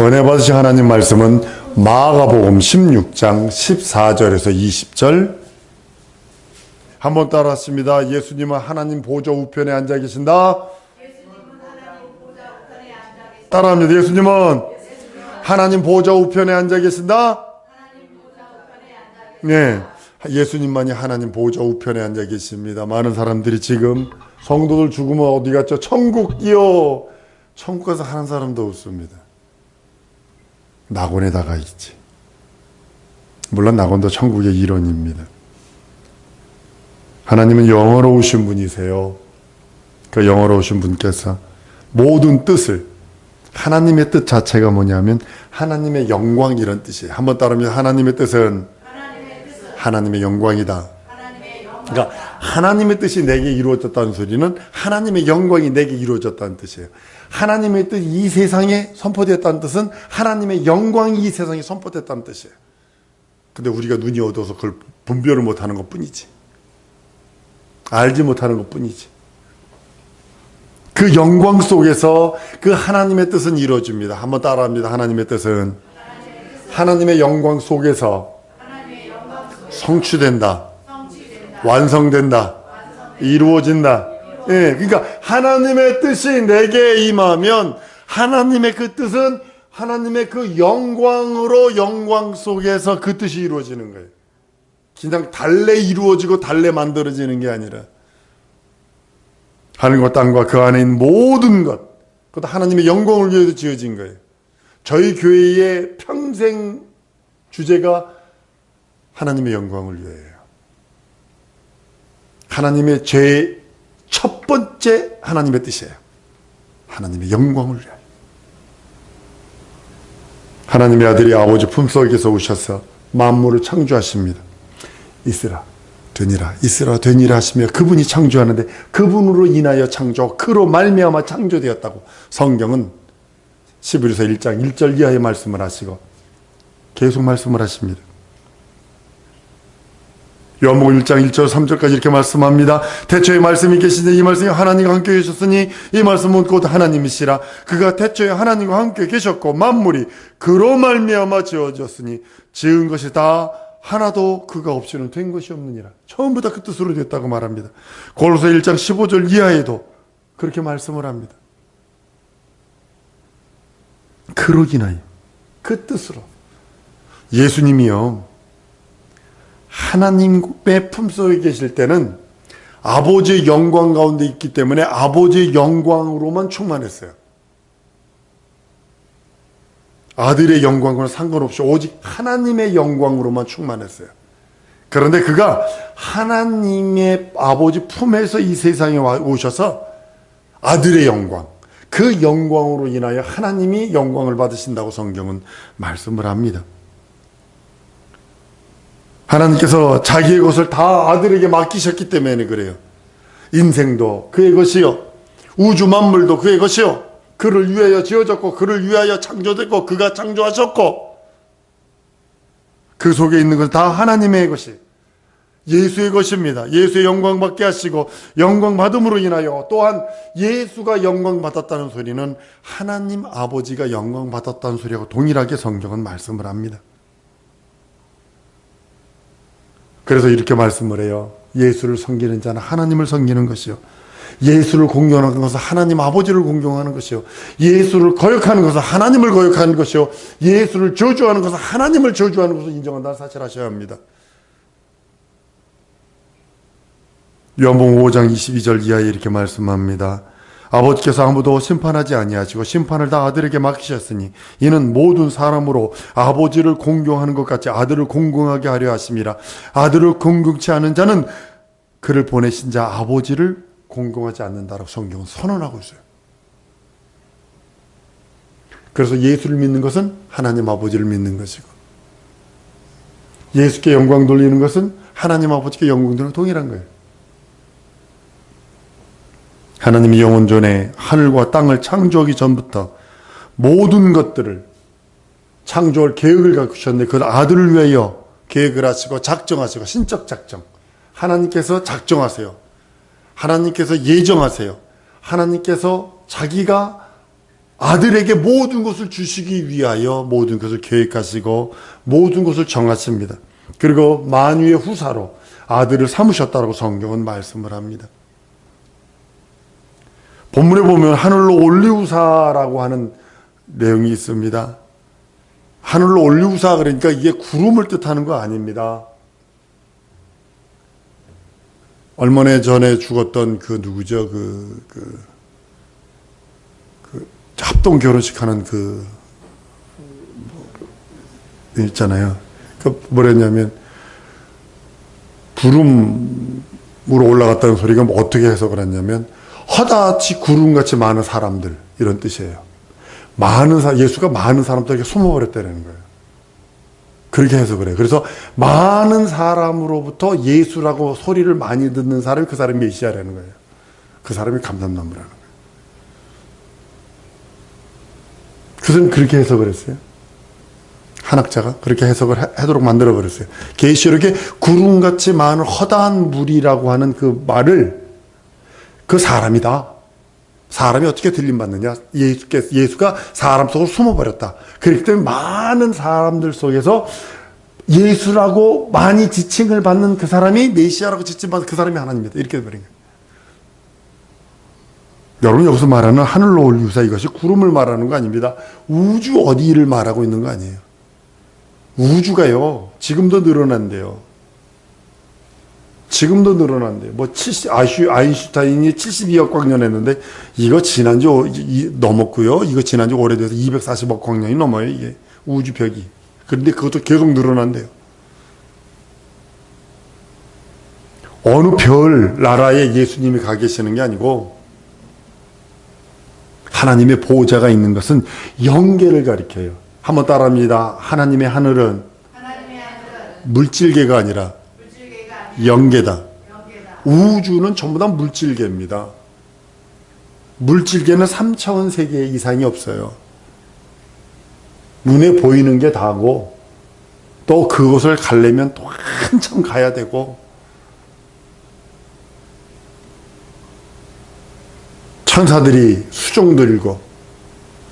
은혜 받으신 하나님 말씀은 마가복음 16장 14절에서 20절 한번 따라 하십니다. 예수님은 하나님 보좌 우편에 앉아 계신다. 따라 합니다. 예수님은 하나님 보좌 우편에 앉아 계신다. 네. 예수님만이 하나님 보좌 우편에 앉아 계십니다. 많은 사람들이 지금 성도들 죽으면 어디 갔죠? 천국이요. 천국 가서 하는 사람도 없습니다. 낙원에다가 있지. 물론 낙원도 천국의 일원입니다. 하나님은 영어로우신 분이세요. 그 영어로우신 분께서 모든 뜻을 하나님의 뜻 자체가 뭐냐면 하나님의 영광이란 뜻이에요. 한번 따르면 하나님의 뜻은 하나님의 영광이다. 그러니까 하나님의 뜻이 내게 이루어졌다는 소리는 하나님의 영광이 내게 이루어졌다는 뜻이에요. 하나님의 뜻이 이 세상에 선포됐다는 뜻은 하나님의 영광이 이 세상에 선포됐다는 뜻이에요. 근데 우리가 눈이 어두워서 그걸 분별을 못하는 것 뿐이지. 알지 못하는 것 뿐이지. 그 영광 속에서 그 하나님의 뜻은 이루어집니다. 한번 따라합니다. 하나님의 뜻은 하나님의 영광 속에서 성취된다. 완성된다. 이루어진다. 예, 그러니까 하나님의 뜻이 내게 임하면 하나님의 그 뜻은 하나님의 그 영광으로 영광 속에서 그 뜻이 이루어지는 거예요. 그냥 달래 이루어지고 달래 만들어지는 게 아니라 하늘과 땅과 그 안에 있는 모든 것, 그것도 하나님의 영광을 위해서 지어진 거예요. 저희 교회의 평생 주제가 하나님의 영광을 위해요. 하나님의 죄의 첫 번째 하나님의 뜻이에요. 하나님의 영광을 위하여. 하나님의 아들이 아버지 품속에서 오셔서 만물을 창조하십니다. 있으라 되니라 있으라 되니라 하시며 그분이 창조하는데 그분으로 인하여 창조 그로 말미암아 창조되었다고 성경은 시브리서 1장 1절 이하의 말씀을 하시고 계속 말씀을 하십니다. 요한복음 1장 1절 3절까지 이렇게 말씀합니다. 태초에 말씀이 계시되 이 말씀이 하나님과 함께 계셨으니 이 말씀은 곧 하나님이시라. 그가 태초에 하나님과 함께 계셨고 만물이 그로 말미암아 지어졌으니 지은 것이 다 하나도 그가 없이는 된 것이 없느니라. 처음부터 그 뜻으로 됐다고 말합니다. 골로새 1장 15절 이하에도 그렇게 말씀을 합니다. 그러기나요. 그 뜻으로. 예수님이요. 하나님의 품속에 계실 때는 아버지의 영광 가운데 있기 때문에 아버지의 영광으로만 충만했어요. 아들의 영광과는 상관없이 오직 하나님의 영광으로만 충만했어요. 그런데 그가 하나님의 아버지 품에서 이 세상에 오셔서 아들의 영광, 그 영광으로 인하여 하나님이 영광을 받으신다고 성경은 말씀을 합니다. 하나님께서 자기의 것을 다 아들에게 맡기셨기 때문에 그래요. 인생도 그의 것이요. 우주 만물도 그의 것이요. 그를 위하여 지어졌고 그를 위하여 창조됐고 그가 창조하셨고 그 속에 있는 것은 다 하나님의 것이 예수의 것입니다. 예수의 영광 받게 하시고 영광 받음으로 인하여 또한 예수가 영광 받았다는 소리는 하나님 아버지가 영광 받았다는 소리하고 동일하게 성경은 말씀을 합니다. 그래서 이렇게 말씀을 해요. 예수를 섬기는 자는 하나님을 섬기는 것이요. 예수를 공경하는 것은 하나님 아버지를 공경하는 것이요. 예수를 거역하는 것은 하나님을 거역하는 것이요. 예수를 저주하는 것은 하나님을 저주하는 것을 인정한다는 사실 하셔야 합니다. 요한복음 5장 22절 이하에 이렇게 말씀합니다. 아버지께서 아무도 심판하지 아니하시고 심판을 다 아들에게 맡기셨으니 이는 모든 사람으로 아버지를 공경하는 것 같이 아들을 공경하게 하려 하심이라 아들을 공경치 않은 자는 그를 보내신 자 아버지를 공경하지 않는다라고 성경은 선언하고 있어요. 그래서 예수를 믿는 것은 하나님 아버지를 믿는 것이고 예수께 영광 돌리는 것은 하나님 아버지께 영광 돌리는 동일한 거예요. 하나님이 영원 전에 하늘과 땅을 창조하기 전부터 모든 것들을 창조할 계획을 갖추셨는데 그 아들을 위하여 계획을 하시고 작정하시고 신적 작정 하나님께서 작정하세요. 하나님께서 예정하세요. 하나님께서 자기가 아들에게 모든 것을 주시기 위하여 모든 것을 계획하시고 모든 것을 정하십니다. 그리고 만유의 후사로 아들을 삼으셨다고 성경은 말씀을 합니다. 본문에 보면 하늘로 올리우사라고 하는 내용이 있습니다. 하늘로 올리우사 그러니까 이게 구름을 뜻하는 거 아닙니다. 얼마나 전에 죽었던 그 누구죠? 그, 그, 그 합동 결혼식 하는 그, 있잖아요. 그 뭐랬냐면, 구름으로 올라갔다는 소리가 뭐 어떻게 해석을 했냐면, 허다치 구름같이 많은 사람들, 이런 뜻이에요. 많은 사, 예수가 많은 사람들에게 숨어버렸다는 거예요. 그렇게 해석을 해요. 그래서 많은 사람으로부터 예수라고 소리를 많이 듣는 사람이 그 사람이 메시아라는 거예요. 그 사람이 감람나무라는 거예요. 그것은 그렇게 해석을 했어요. 한학자가 그렇게 해석을 하도록 만들어 버렸어요. 계시록에 구름같이 많은 허다한 물이라고 하는 그 말을 그 사람이다. 사람이 어떻게 들림받느냐? 예수께, 예수가 사람 속으로 숨어버렸다. 그렇기 때문에 많은 사람들 속에서 예수라고 많이 지칭을 받는 그 사람이 메시아라고 지칭받는 그 사람이 하나님이다. 이렇게 돼버린 거예요. 여러분 여기서 말하는 하늘로 올 유사 이것이 구름을 말하는 거 아닙니다. 우주 어디를 말하고 있는 거 아니에요. 우주가요. 지금도 늘어난대요. 지금도 늘어난대요. 뭐 70, 아슈, 아인슈타인이 72억 광년 했는데 이거 지난주 이, 넘었고요. 이거 지난주 오래돼서 240억 광년이 넘어요. 이게 우주벽이. 그런데 그것도 계속 늘어난대요. 어느 별 나라에 예수님이 가 계시는 게 아니고 하나님의 보호자가 있는 것은 영계를 가리켜요. 한번 따라합니다. 하나님의 하늘은, 하나님의 하늘은 물질계가 아니라 물질계가 아니라 영계다. 우주는 전부 다 물질계입니다. 물질계는 3차원 세계 이상이 없어요. 눈에 보이는 게 다고 또 그것을 가려면 또 한참 가야 되고 천사들이 수종 들고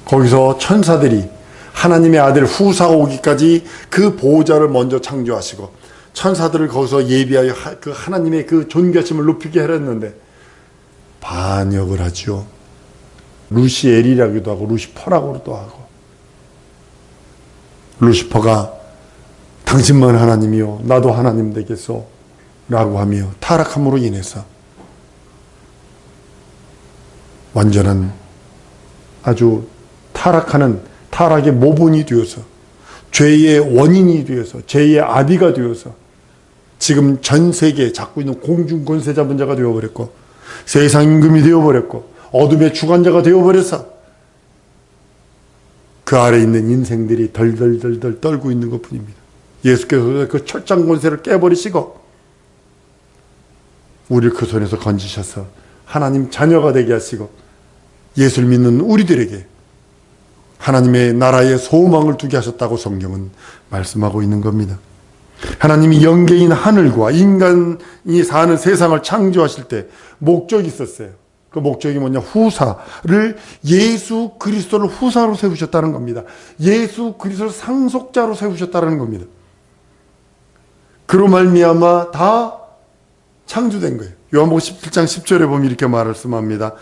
거기서 천사들이 하나님의 아들 후사가 오기까지 그 보호자를 먼저 창조하시고 천사들을 거기서 예비하여 하- 그 하나님의 그 존귀하심을 높이게 하였는데 반역을 하죠. 루시엘이라기도 하고 루시퍼라고도 하고 루시퍼가 당신만 하나님이요 나도 하나님 되겠소 라고 하며 타락함으로 인해서 완전한 아주 타락하는 타락의 모본이 되어서 죄의 원인이 되어서 죄의 아비가 되어서 지금 전 세계에 잡고 있는 공중 권세 잡은 자가 되어버렸고 세상 임금이 되어버렸고 어둠의 주관자가 되어버려서 그 아래 있는 인생들이 덜덜덜덜 떨고 있는 것 뿐입니다. 예수께서 그 철장 권세를 깨버리시고 우리를 그 손에서 건지셔서 하나님 자녀가 되게 하시고 예수를 믿는 우리들에게 하나님의 나라의 소망을 두게 하셨다고 성경은 말씀하고 있는 겁니다. 하나님이 영계인 하늘과 인간이 사는 세상을 창조하실 때 목적이 있었어요. 그 목적이 뭐냐? 후사를 예수 그리스도를 후사로 세우셨다는 겁니다. 예수 그리스도를 상속자로 세우셨다는 겁니다. 그로 말미암아 다 창조된 거예요. 요한복음 17장 10절에 보면 이렇게 말씀합니다.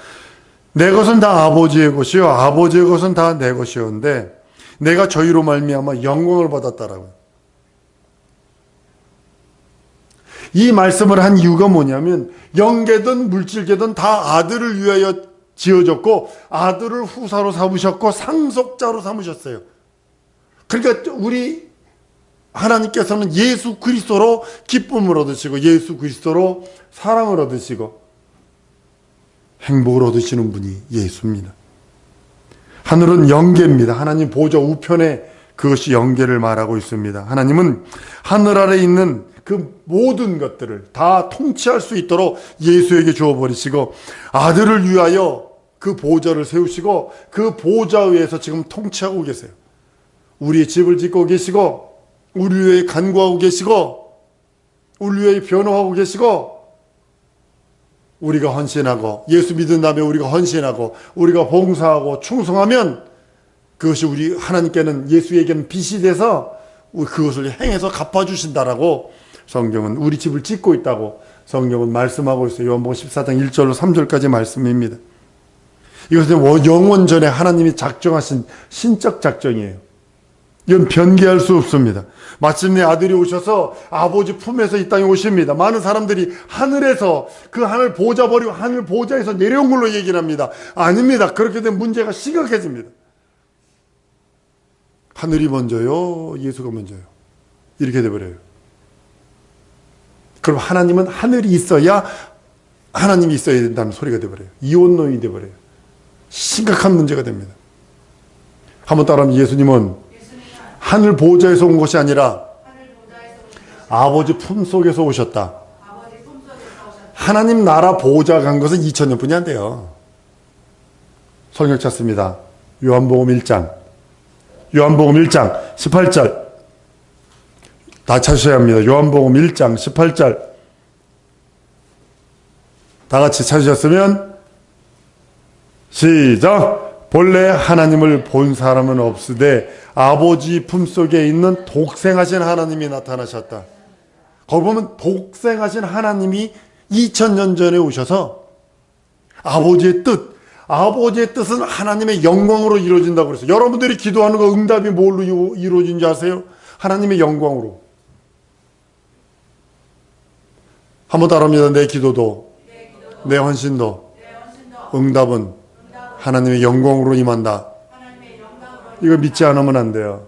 내 것은 다 아버지의 것이요 아버지의 것은 다 내 것이었는데 내가 저희로 말미암아 영광을 받았다라고. 이 말씀을 한 이유가 뭐냐면 영계든 물질계든 다 아들을 위하여 지어졌고 아들을 후사로 삼으셨고 상속자로 삼으셨어요. 그러니까 우리 하나님께서는 예수 그리스도로 기쁨을 얻으시고 예수 그리스도로 사랑을 얻으시고 행복을 얻으시는 분이 예수입니다. 하늘은 영계입니다. 하나님 보좌 우편에 그것이 영계를 말하고 있습니다. 하나님은 하늘 아래 있는 그 모든 것들을 다 통치할 수 있도록 예수에게 주어버리시고 아들을 위하여 그 보좌를 세우시고 그 보좌 위에서 지금 통치하고 계세요. 우리의 집을 짓고 계시고 우리 위해 간구하고 계시고 우리 위해 변호하고 계시고 우리가 헌신하고 예수 믿은 다음에 우리가 헌신하고 우리가 봉사하고 충성하면 그것이 우리 하나님께는 예수에게는 빚이 돼서 그것을 행해서 갚아주신다라고 성경은 우리 집을 짓고 있다고 성경은 말씀하고 있어요. 요한복음 14장 1절로 3절까지 말씀입니다. 이것은 영원 전에 하나님이 작정하신 신적 작정이에요. 이건 변개할 수 없습니다. 마침내 아들이 오셔서 아버지 품에서 이 땅에 오십니다. 많은 사람들이 하늘에서 그 하늘 보좌 버리고 하늘 보좌에서 내려온 걸로 얘기를 합니다. 아닙니다. 그렇게 되면 문제가 심각해집니다. 하늘이 먼저요, 예수가 먼저요. 이렇게 돼버려요. 그럼 하나님은 하늘이 있어야 하나님이 있어야 된다는 소리가 돼버려요. 이혼론이 돼버려요. 심각한 문제가 됩니다. 한번 따라하면 예수님은 하늘 보좌에서 온 것이 아니라 아버지 품속에서 오셨다. 하나님 나라 보좌 간 것은 2000년 뿐이 안 돼요. 성경 찾습니다. 요한복음 1장. 요한복음 1장 18절. 다 찾으셔야 합니다. 요한복음 1장 18절. 다 같이 찾으셨으면 시작. 본래 하나님을 본 사람은 없으되 아버지 품속에 있는 독생하신 하나님이 나타나셨다. 거기 보면 독생하신 하나님이 2000년 전에 오셔서 아버지의 뜻, 아버지의 뜻은 하나님의 영광으로 이루어진다고 그랬어요. 여러분들이 기도하는 거 응답이 뭘로 이루- 이루어진지 아세요? 하나님의 영광으로. 한번 따라합니다. 내 기도도, 내 헌신도, 응답은 하나님의 영광으로 임한다. 하나님의 영광으로 이거 믿지 않으면 안 돼요.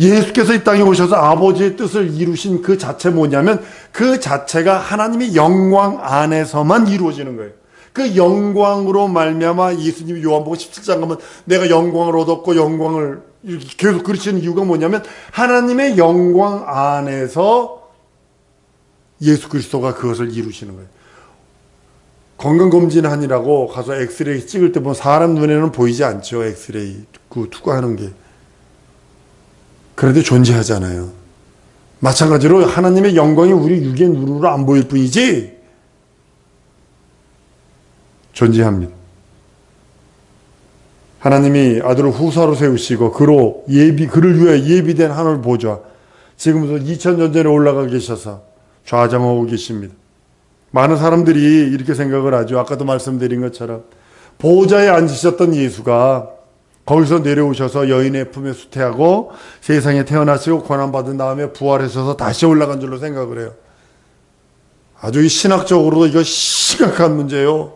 예수께서 이 땅에 오셔서 아버지의 뜻을 이루신 그 자체 뭐냐면 그 자체가 하나님의 영광 안에서만 이루어지는 거예요. 그 영광으로 말미암아 예수님이 요한복음 17장 가면 내가 영광을 얻었고 영광을 계속 그러시는 이유가 뭐냐면 하나님의 영광 안에서 예수 그리스도가 그것을 이루시는 거예요. 건강검진 하니라고 가서 엑스레이 찍을 때 보면 사람 눈에는 보이지 않죠. 엑스레이 그 투과하는 게. 그런데 존재하잖아요. 마찬가지로 하나님의 영광이 우리 육의 눈으로 안 보일 뿐이지 존재합니다. 하나님이 아들을 후사로 세우시고 그로 예비 그를 위해 예비된 하늘 보좌 지금부터 2000년 전에 올라가 계셔서 좌장하고 계십니다. 많은 사람들이 이렇게 생각을 하죠. 아까도 말씀드린 것처럼 보좌에 앉으셨던 예수가 거기서 내려오셔서 여인의 품에 수태하고 세상에 태어나시고 고난받은 다음에 부활하셔서 다시 올라간 줄로 생각을 해요. 아주 이 신학적으로도 이거 심각한 문제예요.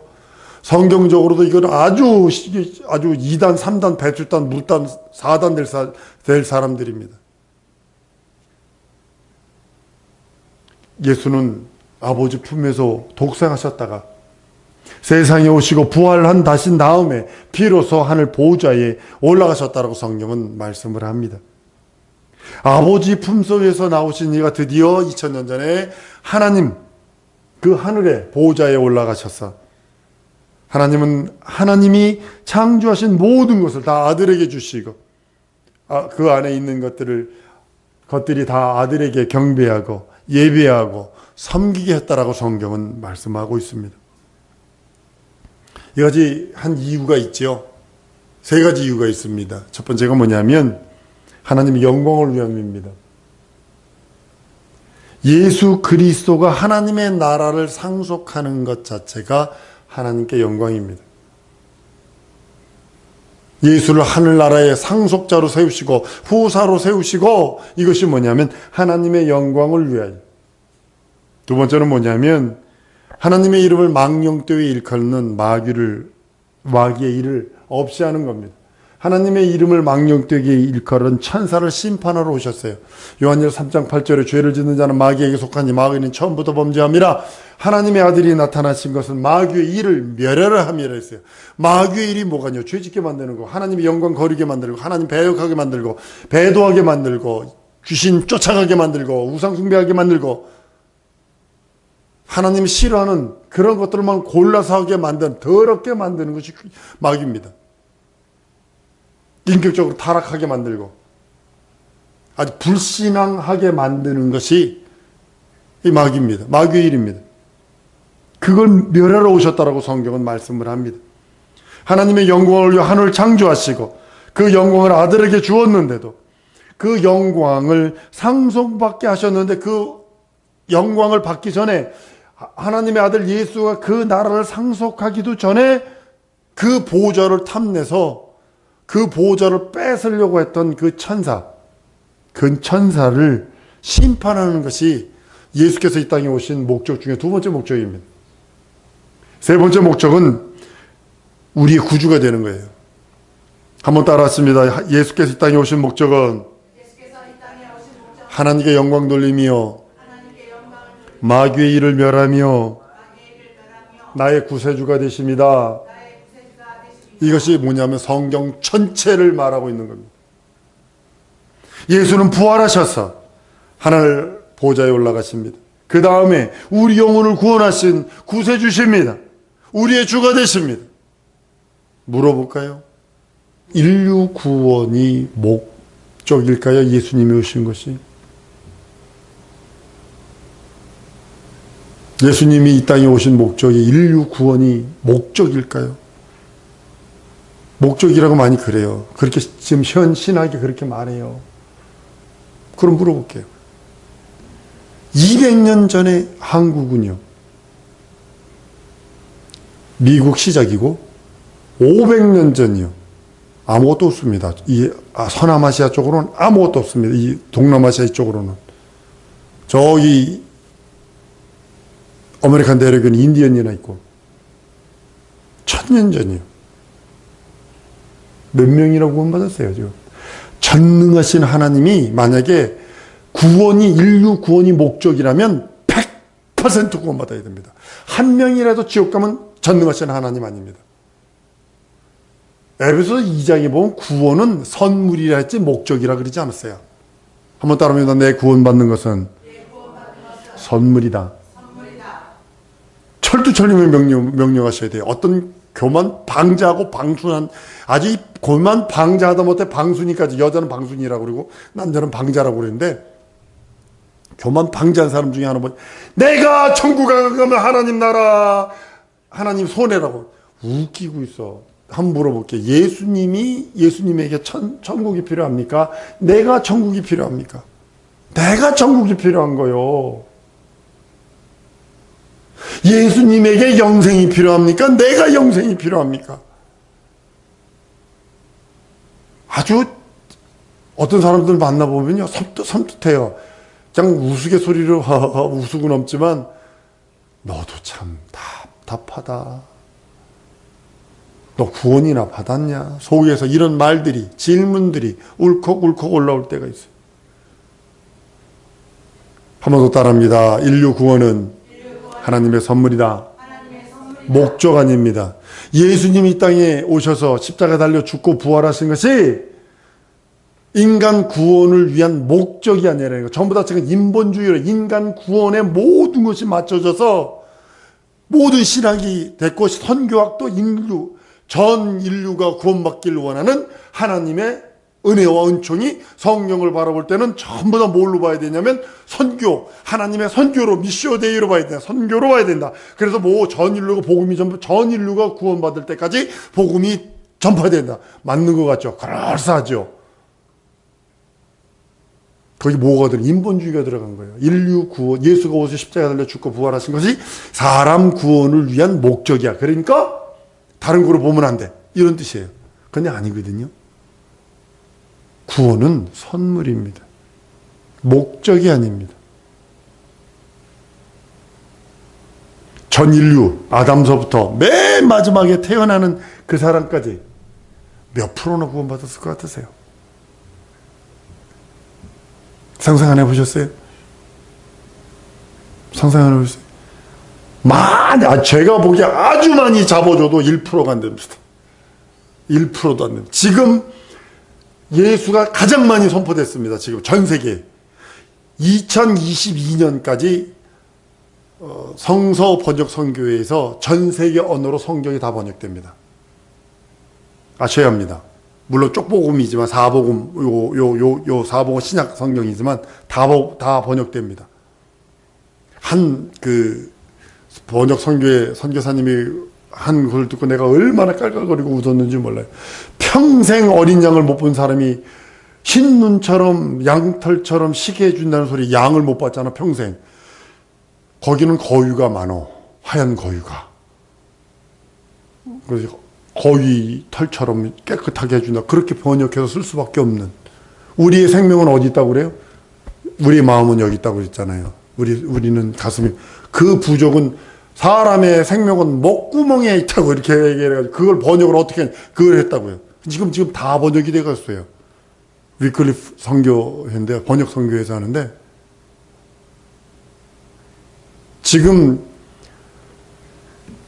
성경적으로도 이건 아주 시- 아주 2단, 3단, 배출단, 물단, 4단 될, 사, 될 사람들입니다. 예수는 아버지 품에서 독생하셨다가 세상에 오시고 부활한 다신 다음에 비로소 하늘 보좌에 올라가셨다라고 성경은 말씀을 합니다. 아버지 품속에서 나오신 이가 드디어 2000년 전에 하나님 그 하늘의 보좌에 올라가셔서 하나님은 하나님이 창조하신 모든 것을 다 아들에게 주시고 아, 그 안에 있는 것들을 것들이 다 아들에게 경배하고 예배하고 섬기게 했다라고 성경은 말씀하고 있습니다. 이가지 한 이유가 있죠. 세 가지 이유가 있습니다. 첫 번째가 뭐냐면 하나님의 영광을 위함입니다. 예수 그리스도가 하나님의 나라를 상속하는 것 자체가 하나님께 영광입니다. 예수를 하늘나라의 상속자로 세우시고 후사로 세우시고 이것이 뭐냐면 하나님의 영광을 위하여. 두 번째는 뭐냐면 하나님의 이름을 망령되이 일컫는 마귀를 마귀의 일을 없이 하는 겁니다. 하나님의 이름을 망령되게 일컬은 천사를 심판하러 오셨어요. 요한일 3장 8절에 죄를 짓는 자는 마귀에게 속하니 마귀는 처음부터 범죄함이라 하나님의 아들이 나타나신 것은 마귀의 일을 멸하라 함이라 했어요. 마귀의 일이 뭐가요? 죄 짓게 만드는 거, 하나님의 영광 거리게 만들고, 하나님 배역하게 만들고, 배도하게 만들고, 귀신 쫓아가게 만들고, 우상 숭배하게 만들고, 하나님이 싫어하는 그런 것들만 골라서 하게 만든 더럽게 만드는 것이 마귀입니다. 인격적으로 타락하게 만들고 아주 불신앙하게 만드는 것이 이 마귀입니다. 마귀의 일입니다. 그걸 멸하러 오셨다라고 성경은 말씀을 합니다. 하나님의 영광을 위해 하늘을 창조하시고 그 영광을 아들에게 주었는데도 그 영광을 상속받게 하셨는데 그 영광을 받기 전에 하나님의 아들 예수가 그 나라를 상속하기도 전에 그 보좌를 탐내서 그 보좌를 뺏으려고 했던 그 천사, 그 천사를 심판하는 것이 예수께서 이 땅에 오신 목적 중에 두 번째 목적입니다. 세 번째 목적은 우리의 구주가 되는 거예요. 한번 따라했습니다. 예수께서 이 땅에 오신 목적은 하나님께 영광 멸하며 마귀의 일을 멸하며 나의 구세주가 되십니다. 나의 구세주가 되시니 이것이 뭐냐면 성경 전체를 말하고 있는 겁니다. 예수는 부활하셔서 하늘 보좌에 올라가십니다. 그 다음에 우리 영혼을 구원하신 구세주십니다. 우리의 주가 되십니다. 물어볼까요? 인류 구원이 목적일까요? 예수님이 오신 것이? 예수님이 이 땅에 오신 목적이 인류 구원이 목적일까요? 목적이라고 많이 그래요. 그렇게 지금 현 신학이 그렇게 말해요. 그럼 물어볼게요. 200년 전에 한국은요. 미국 시작이고 500년 전이요. 아무것도 없습니다. 이 아, 서남아시아 쪽으로는 아무것도 없습니다. 이 동남아시아 쪽으로는 저기 아메리칸 대륙에는 인디언이나 있고 천년 전이요. 몇 명이라고 구원받았어요, 지금. 전능하신 하나님이 만약에 구원이, 인류 구원이 목적이라면 100% 구원받아야 됩니다. 한 명이라도 지옥 가면 전능하신 하나님 아닙니다. 에베소 2장에 보면 구원은 선물이라 했지 목적이라 그러지 않았어요. 한번 따라합니다. 내 구원받는 것은 선물이다. 철두철미를 명령, 명령하셔야 돼요. 어떤 교만 방자하고 방순한 아주 이 교만 방자하다 못해 방순이까지 여자는 방순이라고 그러고 남자는 방자라고 그러는데 교만 방자한 사람 중에 하나 뭐 내가 천국 안 가면 하나님 나라 하나님 손해라고 웃기고 있어. 한번 물어볼게. 예수님이 예수님에게 천, 천국이 필요합니까? 내가 천국이 필요합니까? 내가 천국이 필요한 거요. 예수님에게 영생이 필요합니까? 내가 영생이 필요합니까? 아주 어떤 사람들 만나보면요, 섬뜩, 섬뜩해요. 그냥 우스갯소리로 우스고 넘지만, 너도 참 답답하다. 너 구원이나 받았냐? 속에서 이런 말들이, 질문들이 울컥울컥 올라올 때가 있어요. 한 번 더 따라합니다. 인류 구원은 하나님의 선물이다. 목적 아닙니다. 예수님이 이 땅에 오셔서 십자가 달려 죽고 부활하신 것이 인간 구원을 위한 목적이 아니라 이거 전부 다 지금 인본주의로 인간 구원에 모든 것이 맞춰져서 모든 신학이 됐고 선교학도 인류 전 인류가 구원받기를 원하는 하나님의 은혜와 은총이 성령을 바라볼 때는 전부 다 뭘로 봐야 되냐면 선교 하나님의 선교로 미시오데이로 봐야 된다. 선교로 봐야 된다. 그래서 뭐 전 인류가 복음이 전부 전 인류가 구원받을 때까지 복음이 전파된다. 맞는 것 같죠? 그럴싸하죠? 거기 뭐가 들어? 인본주의가 들어간 거예요. 인류 구원 예수가 오셔 십자가 달려 죽고 부활하신 것이 사람 구원을 위한 목적이야. 그러니까 다른 거로 보면 안 돼. 이런 뜻이에요. 근데 아니거든요 구원은 선물입니다. 목적이 아닙니다. 전 인류, 아담서부터 맨 마지막에 태어나는 그 사람까지 몇 프로나 구원받았을 것 같으세요? 상상 안 해보셨어요? 상상 안 해보셨어요? 많이, 아, 제가 보기에 아주 많이 잡아줘도 1%가 안 됩니다. 1%도 안 됩니다. 지금 예수가 가장 많이 선포됐습니다. 지금 전 세계에. 2022년까지 어, 성서 번역 선교회에서 전 세계 언어로 성경이 다 번역됩니다. 아셔야 합니다. 물론 쪽복음이지만 사복음 요 요 요 요 사복음 신약 성경이지만 다, 다 번역됩니다. 한 그 번역 선교에 선교사님이 한걸 듣고 내가 얼마나 깔깔거리고 웃었는지 몰라요. 평생 어린 양을 못 본 사람이 흰 눈처럼 양털처럼 시게 해준다는 소리 양을 못 봤잖아 평생. 거기는 거위가 많어 하얀 거위가. 그래서 거위 털처럼 깨끗하게 해준다. 그렇게 번역해서 쓸 수밖에 없는. 우리의 생명은 어디 있다고 그래요? 우리의 마음은 여기 있다고 그랬잖아요. 우리, 우리는 가슴이. 그 부족은 사람의 생명은 목구멍에 있다고 이렇게 얘기해가지고 그걸 번역을 어떻게, 했- 그걸 했다고요. 지금, 지금 다 번역이 돼갔어요. 위클리프 선교회인데, 번역 선교회에서 하는데, 지금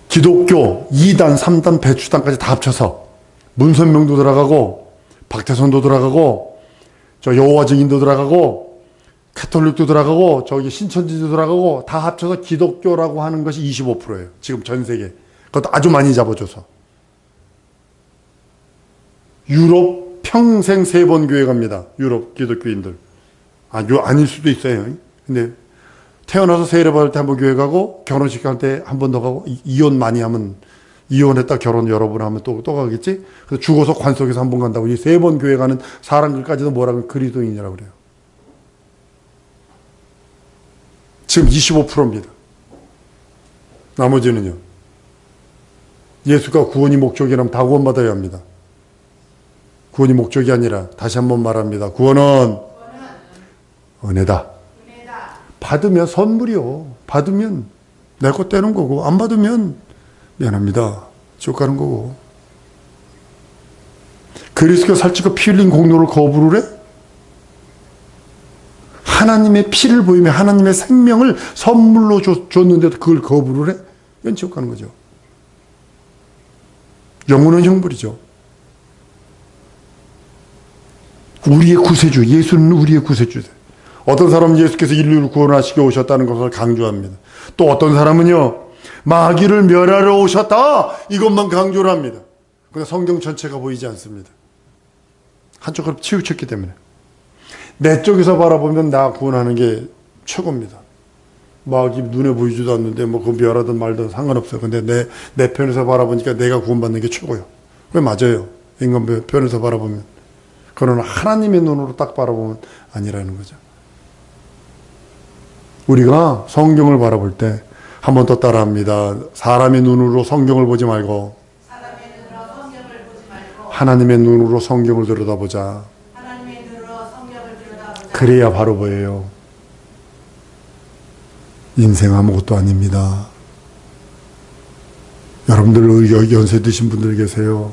기독교 2단, 3단, 배추단까지 다 합쳐서 문선명도 들어가고 박태선도 들어가고 저 여호와 증인도 들어가고 카톨릭도 들어가고 저기 신천지도 들어가고 다 합쳐서 기독교라고 하는 것이 25%예요. 지금 전 세계. 그것도 아주 많이 잡아줘서. 유럽 평생 세 번 교회 갑니다. 유럽 기독교인들. 아, 요 아닐 수도 있어요. 근데 태어나서 세례 받을 때 한 번 교회 가고 결혼식 할때한 번 더 가고 이- 이혼 많이 하면 이혼했다 결혼 여러 번 하면 또 또 가겠지. 그래서 죽어서 관속에서 한 번 간다고 이 세 번 교회 가는 사람들까지도 뭐라고 그리스도인이라고 그래요. 지금 25%입니다. 나머지는요. 예수가 구원이 목적이라면 다 구원받아야 합니다. 구원이 목적이 아니라 다시 한번 말합니다. 구원은 은혜다. 받으면 선물이요. 받으면 내것 떼는 거고 안 받으면 미안합니다. 지옥 가는 거고. 그리스도 살찌고 피 흘린 공로를 거부를 해? 하나님의 피를 보이며 하나님의 생명을 선물로 줬, 줬는데도 그걸 거부를 해? 이건 지옥 가는 거죠. 영혼은 형벌이죠. 우리의 구세주, 예수는 우리의 구세주세요. 어떤 사람은 예수께서 인류를 구원하시기 오셨다는 것을 강조합니다. 또 어떤 사람은요, 마귀를 멸하러 오셨다! 이것만 강조를 합니다. 근데 성경 전체가 보이지 않습니다. 한쪽으로 치우쳤기 때문에. 내 쪽에서 바라보면 나 구원하는 게 최고입니다. 마귀 눈에 보이지도 않는데 뭐 그 멸하든 말든 상관없어요. 근데 내, 내 편에서 바라보니까 내가 구원받는 게 최고예요. 왜 맞아요. 인간 편에서 바라보면. 그러나 하나님의 눈으로 딱 바라보면 아니라는 거죠. 우리가 성경을 바라볼 때 한 번 더 따라합니다. 사람의 눈으로 성경을 보지 말고 하나님의 눈으로 성경을 들여다보자. 하나님의 눈으로 성경을 들여다보자. 그래야 바로 보여요. 인생 아무것도 아닙니다. 여러분들 여- 연세 드신 분들 계세요.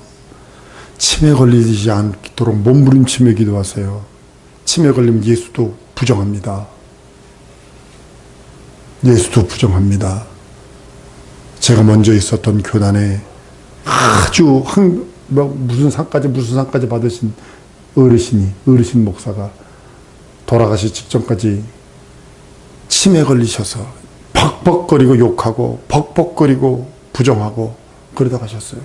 치매 걸리지 않도록 몸부림치며 기도하세요. 치매 걸리면 예수도 부정합니다. 예수도 부정합니다. 제가 먼저 있었던 교단에 아주 한, 뭐 무슨 상까지 무슨 상까지 받으신 어르신이 어르신 목사가 돌아가시 직전까지 치매 걸리셔서 벅벅거리고 욕하고 벅벅거리고 부정하고 그러다 가셨어요.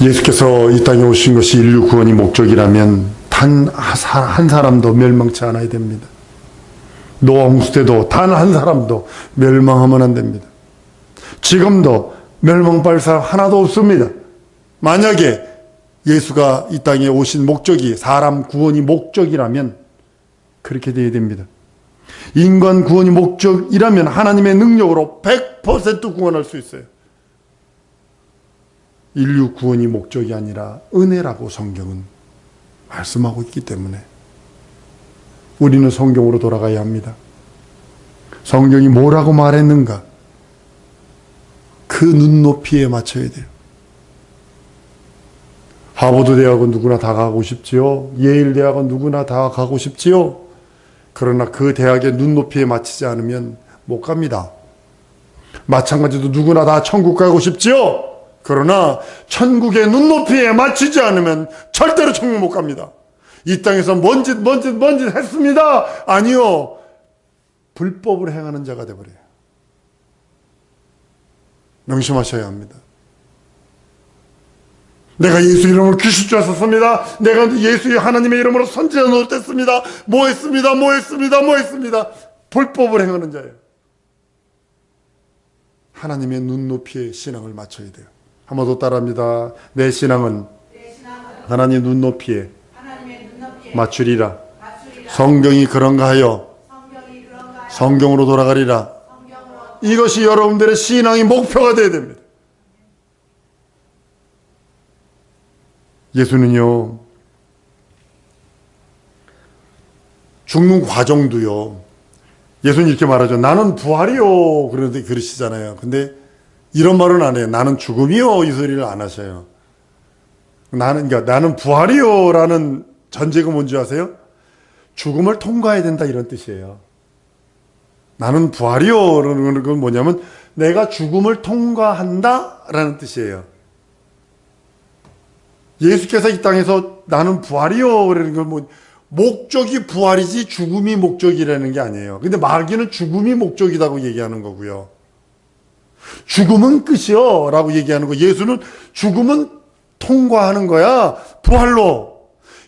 예수께서 이 땅에 오신 것이 인류 구원이 목적이라면 단 한 사람도 멸망치 않아야 됩니다. 노아 홍수 때도 단 한 사람도 멸망하면 안 됩니다. 지금도 멸망할 사람 하나도 없습니다. 만약에 예수가 이 땅에 오신 목적이 사람 구원이 목적이라면 그렇게 돼야 됩니다. 인간 구원이 목적이라면 하나님의 능력으로 100% 구원할 수 있어요. 인류 구원이 목적이 아니라 은혜라고 성경은 말씀하고 있기 때문에 우리는 성경으로 돌아가야 합니다. 성경이 뭐라고 말했는가? 그 눈높이에 맞춰야 돼요. 하버드 대학은 누구나 다 가고 싶지요. 예일 대학은 누구나 다 가고 싶지요. 그러나 그 대학의 눈높이에 맞추지 않으면 못 갑니다. 마찬가지로 누구나 다 천국 가고 싶지요. 그러나 천국의 눈높이에 맞추지 않으면 절대로 천국 못 갑니다. 이 땅에서 뭔짓 뭔짓 뭔짓 했습니다. 아니요. 불법을 행하는 자가 되버려요. 명심하셔야 합니다. 내가 예수 이름으로 귀신 쫓았습니다. 내가 예수의 하나님의 이름으로 선지자 노릇했습니다. 뭐 했습니다. 뭐 했습니다. 뭐 했습니다. 불법을 행하는 자예요. 하나님의 눈높이에 신앙을 맞춰야 돼요. 한 번 더 따라합니다. 내 신앙은 내 신앙은 하나님 눈높이에 하나님의 눈높이에 맞추리라. 맞추리라. 성경이 그런가 하여 성경이 그런가 성경으로 돌아가리라. 이것이 여러분들의 신앙의 목표가 되어야 됩니다. 예수는요, 죽는 과정도요, 예수는 이렇게 말하죠. 나는 부활이요. 그런데 그러시잖아요. 근데 이런 말은 안 해요. 나는 죽음이요. 이 소리를 안 하셔요. 나는, 그러니까 나는 부활이요. 라는 전제가 뭔지 아세요? 죽음을 통과해야 된다. 이런 뜻이에요. 나는 부활이요. 라는 건 뭐냐면 내가 죽음을 통과한다. 라는 뜻이에요. 예수께서 이 땅에서 나는 부활이요. 그러는 건 뭐, 목적이 부활이지 죽음이 목적이라는 게 아니에요. 근데 마귀는 죽음이 목적이라고 얘기하는 거고요. 죽음은 끝이요. 라고 얘기하는 거. 예수는 죽음은 통과하는 거야. 부활로.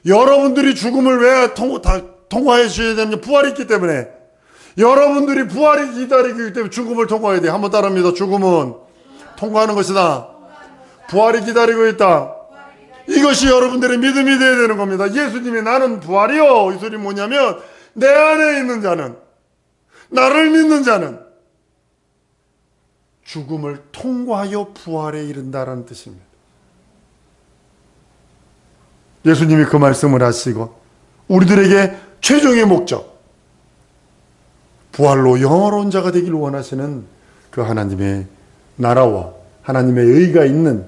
여러분들이 죽음을 왜 통, 다, 통과해 주셔야 되냐면 부활이 있기 때문에. 여러분들이 부활이 기다리기 때문에 죽음을 통과해야 돼. 한번 따라합니다. 죽음은 통과하는 것이다. 부활이 기다리고 있다. 이것이 여러분들의 믿음이 되어야 되는 겁니다. 예수님이 나는 부활이요. 이 소리 뭐냐면 내 안에 있는 자는 나를 믿는 자는 죽음을 통과하여 부활에 이른다라는 뜻입니다. 예수님이 그 말씀을 하시고 우리들에게 최종의 목적 부활로 영원한 자가 되길 원하시는 그 하나님의 나라와 하나님의 의가 있는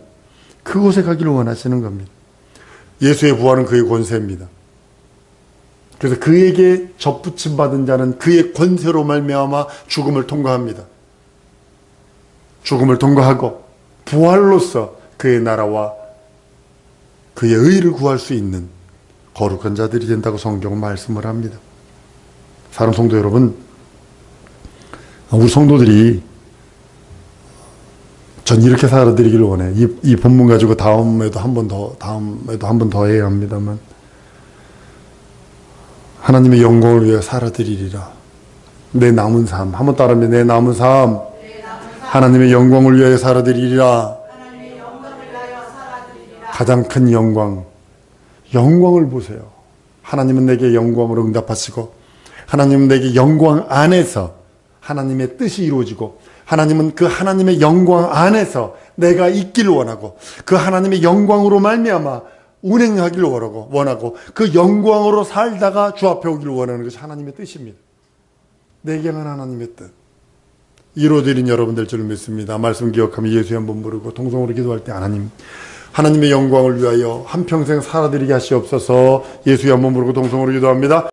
그곳에 가기를 원하시는 겁니다. 예수의 부활은 그의 권세입니다. 그래서 그에게 접붙임 받은 자는 그의 권세로 말미암아 죽음을 통과합니다. 죽음을 통과하고 부활로서 그의 나라와 그의 의를 구할 수 있는 거룩한 자들이 된다고 성경은 말씀을 합니다. 사람 성도 여러분, 우리 성도들이 전 이렇게 살아드리기를 원해. 이, 이 본문 가지고 다음에도 한 번 더, 다음에도 한 번 더 해야 합니다만. 하나님의 영광을 위해 살아드리리라. 내 남은 삶. 한번 따라하면 내 남은 삶. 하나님의 영광을 위해 살아드리리라. 가장 큰 영광. 영광을 보세요. 하나님은 내게 영광으로 응답하시고, 하나님은 내게 영광 안에서 하나님의 뜻이 이루어지고, 하나님은 그 하나님의 영광 안에서 내가 있기를 원하고, 그 하나님의 영광으로 말미암아 운행하기를 원하고, 그 영광으로 살다가 주 앞에 오기를 원하는 것이 하나님의 뜻입니다. 내게 한 하나님의 뜻. 이루어드린 여러분들 줄 믿습니다. 말씀 기억하며 예수 한번 부르고 통성으로 기도할 때 하나님 하나님의 영광을 위하여 한평생 살아드리게 하시옵소서 예수의 한번 부르고 동성으로 기도합니다.